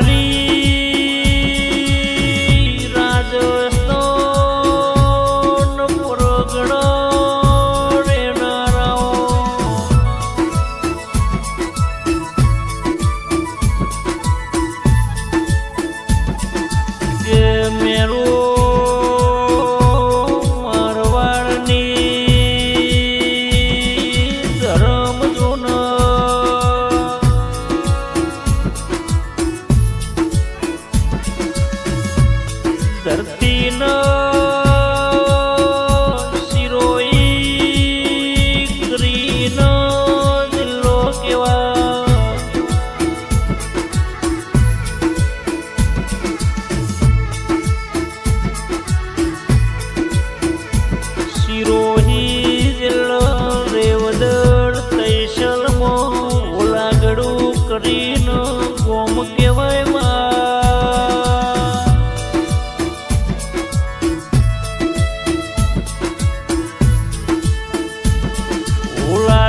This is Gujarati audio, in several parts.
María.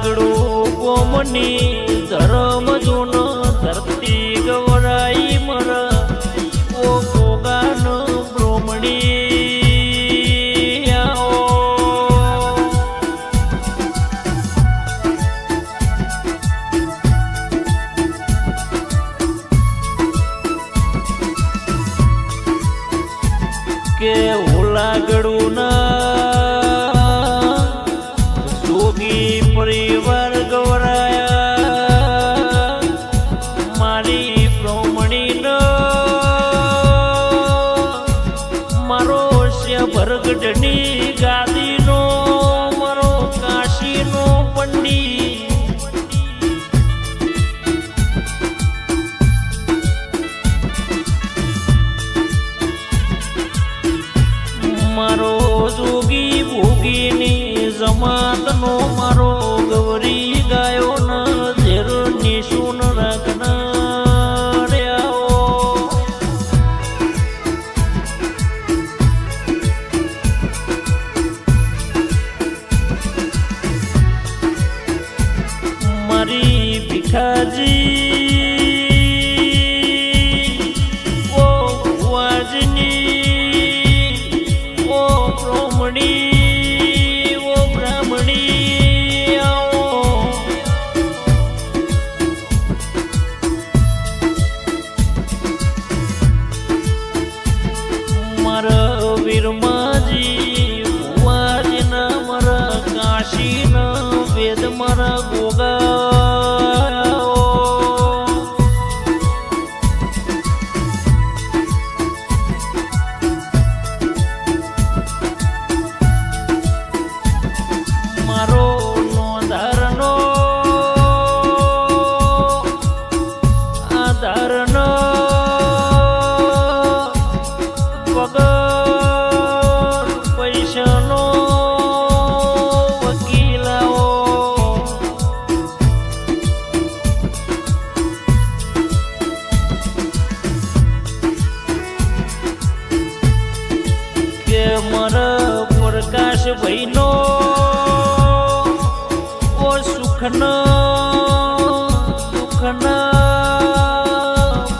લાગડું કોમની ધરમ જૂનો ધરતી ગવરાઈ મર. ઓ ભોગાન કે હું લાગડું maravilhoso. મર પ્રકાશ ભઈનો ઓ સુખન, દુખન,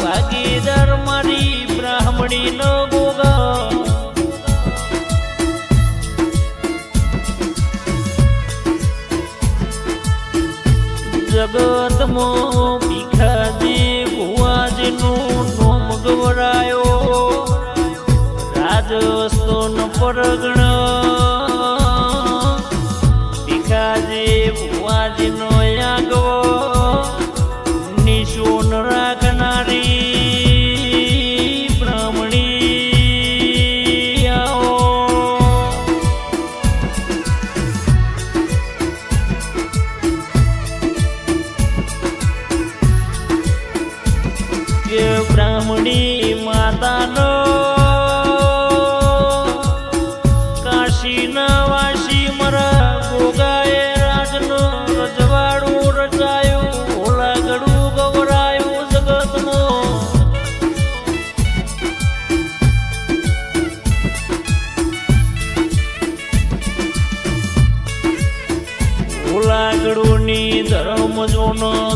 ભાગીદાર મારી બ્રાહ્મણી નો ગોગા. જગતમાં ભીખાજી ભુવાજનું નોમ ગવરાયો. પરગણો no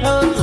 Oh.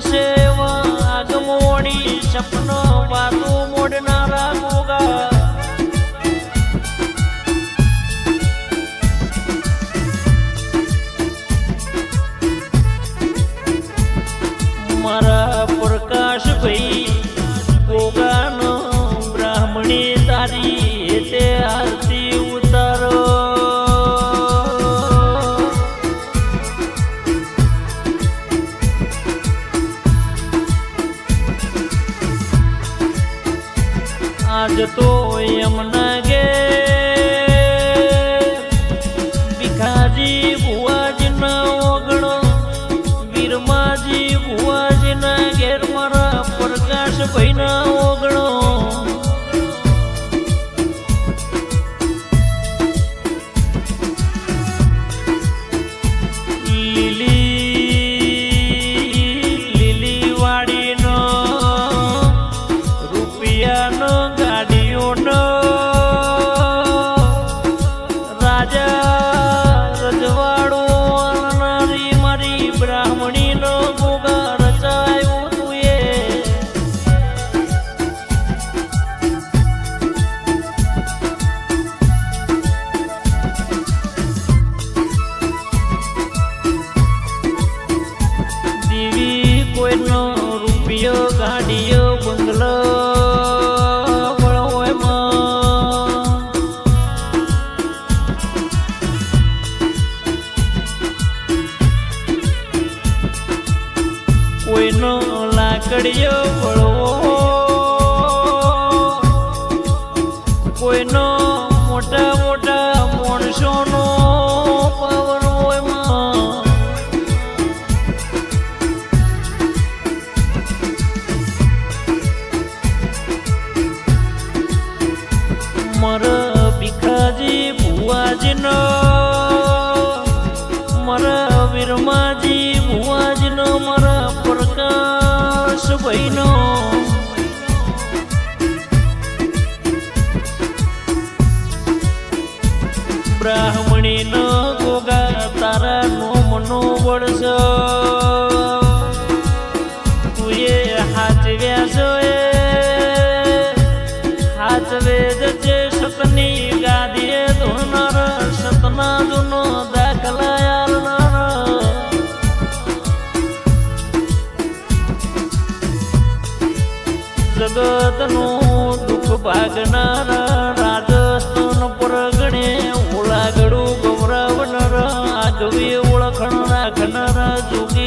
સેવ આગમોડી સપનો વાતો મોડનારા મોગા. મારા પ્રકાશ ભાઈ આજ તો એમ લાગે લાકડીઓ વળો બ્રાહ્મણી નો ગોગા તારા નો મનો વળસ તુએ હાચવ્યા છો એ હાચવે જજે સપની ગાદીએ ધોનાર સપના જુનો દાખલા યાર જગતનું દુઃખ ભાગનાર tu